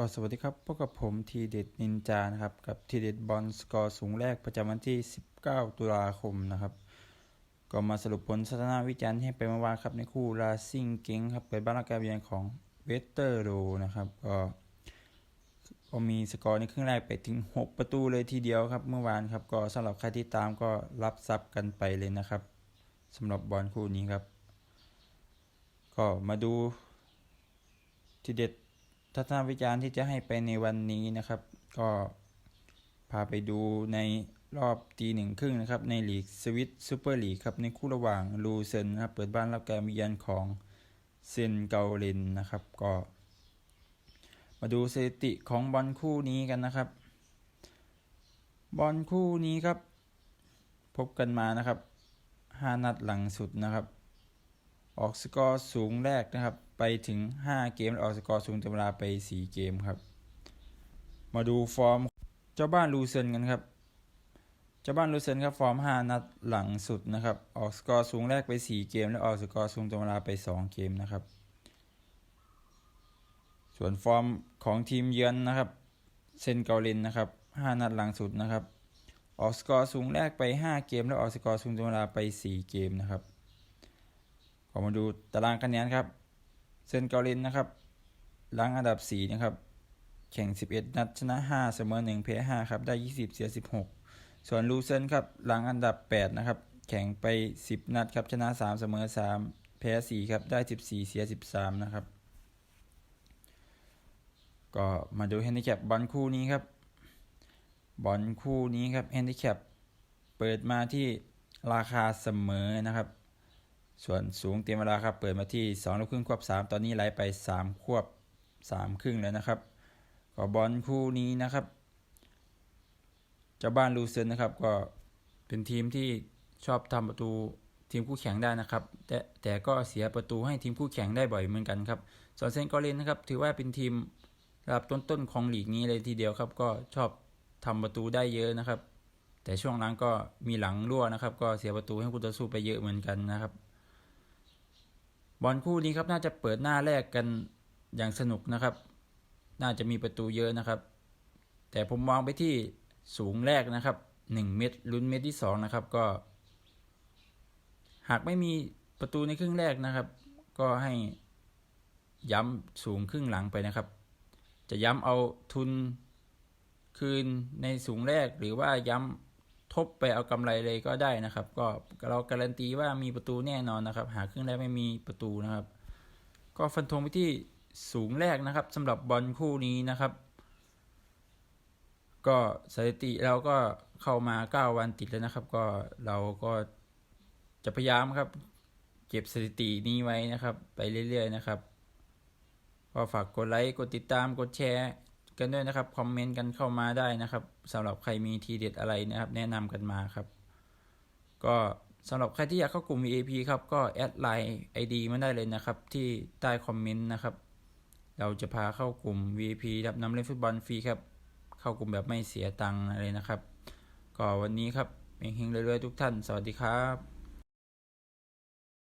ก็สวัสดีครับ พบกับผมทีเด็ดนินจานะครับ กับทีเด็ดบอลสกอร์สูงแรกประจำวันที่ 19 ตุลาคมนะครับ ก็มาสรุปผลสถานะวิจารณ์ให้ไปเมื่อวานครับในคู่ราซิงเก้งครับเปิดบ้านรับการเยือนของเวสเตอร์โรนะครับ ก็ก็มีสกอร์ในครึ่งแรกไปถึง 6 ประตูเลยทีเดียวครับ เมื่อวานครับ ก็สำหรับใครที่ตามก็รับซับกันไปเลยนะครับสำหรับบอลคู่นี้ครับ ก็มาดูทีเด็ด ทัศนวิจารณ์ที่จะให้ไปในวันนี้นะครับ ก็พาไปดูในรอบตีหนึ่งครึ่งนะครับ ในลีกสวิตซูเปอร์ลีกครับในคู่ระหว่างลูเซนนะครับ เปิดบ้านรับการเยือนของเซนเกาลินนะครับ ก็ มาดูสถิติของบอลคู่นี้กันนะครับ บอลคู่นี้ครับ พบกันมานะครับห้านัดหลังสุดนะครับ ออกสกอร์สูงแรกนะครับ ไปถึง 5 เกมแล้วออกสกอร์สูงเต็มเวลาไป 4 เกมครับ มาดูฟอร์มเจ้าบ้านลูเซนกันครับ เจ้าบ้านลูเซนครับฟอร์ม 5 นัดหลังสุดนะครับ ออกสกอร์สูงแรกไป 4 เกม แล้วออกสกอร์สูงเต็มเวลาไป 2 เกมนะครับ ส่วนฟอร์มของทีมเยือนนะครับเซนเกาลินนะครับ 5 นัดหลังสุดนะครับ ออกสกอร์สูงแรกไป 5 เกม แล้วออกสกอร์สูงเต็มเวลาไป 4 เกมนะครับขอมาดูตารางคะแนนครับ เซนเกาลินนะครับหลังอันดับ 4 นะครับ แข่ง 11 นัดชนะ 5 เสมอ1แพ้5ครับ ได้ 20 เสีย 16 ส่วนลูเซนครับหลังอันดับ 8 นะครับ แข่งไป 10 นัดครับ ชนะ 3 เสมอ 3 แพ้ 4 ครับ ได้ 14 เสีย 13 นะครับ ก็มาดูแฮนดิแคปบอลคู่นี้ครับ บอลคู่นี้ครับแฮนดิแคปเปิดมาที่ราคาเสมอนะครับ ส่วนสูงเต็มเวลาครับ เปิดมาที่2ลูกครึ่งควบ 3 ตอนนี้ไหลไป 3 ควบ 3 ครึ่งแล้วนะครับก็บอลคู่นี้นะครับเจ้าบ้านลูเซนนะครับ ก็เป็นทีมที่ชอบทำประตูทีมคู่แข่งได้นะครับ แต่แต่ก็เสียประตูให้ทีมคู่แข่งได้บ่อยเหมือนกันครับส่วนเซนกอรินนะครับ ถือว่าเป็นทีมระดับต้นๆของลีกนี้เลยทีเดียวครับ ก็ชอบทำประตูได้เยอะนะครับ แต่ช่วงหลังก็มีหลังรั่วนะครับ ก็เสียประตูให้คู่ต่อสู้ไปเยอะเหมือนกันนะครับ บอลคู่นี้ครับน่าจะเปิดหน้าแรกกันอย่างสนุกนะครับ น่าจะมีประตูเยอะนะครับ แต่ผมมองไปที่สูงแรกนะครับ 1 เม็ดลุ้นเม็ดที่ 2 นะครับก็ หากไม่มีประตูในครึ่งแรกนะครับ ก็ให้ย้ำสูงครึ่งหลังไปนะครับ จะย้ำเอาทุนคืนในสูงแรกหรือว่าย้ำ บไปเอากำไรเลยก็ได้นะครับ ก็เราการันตีว่ามีประตูแน่นอนนะครับ หาครึ่งแรกไม่มีประตูนะครับ ก็ฟันธงไปที่สูงแรกนะครับสำหรับบอลคู่นี้นะครับ ก็สถิติเราก็เข้ามา 9 วันติดแล้วนะครับ ก็เราก็จะพยายามครับ เก็บสถิตินี้ไว้นะครับ ไปเรื่อยๆนะครับ ก็ฝากกดไลค์ กดติดตาม กดแชร์ กันด้วยนะครับ คอมเมนต์กันเข้ามาได้นะครับสำหรับใครมีทีเด็ดอะไรนะครับ แนะนำกันมาครับ ก็สำหรับใครที่อยากเข้ากลุ่ม VIP ครับ ก็แอดไลน์ ID มาได้เลยนะครับ ที่ใต้คอมเมนต์นะครับ เราจะพาเข้ากลุ่ม VIP รับน้ำเล่นฟุตบอลฟรีครับ เข้ากลุ่มแบบไม่เสียตังค์อะไรนะครับ ก็วันนี้ครับเฮงๆเรื่อยๆทุกท่าน สวัสดีครับ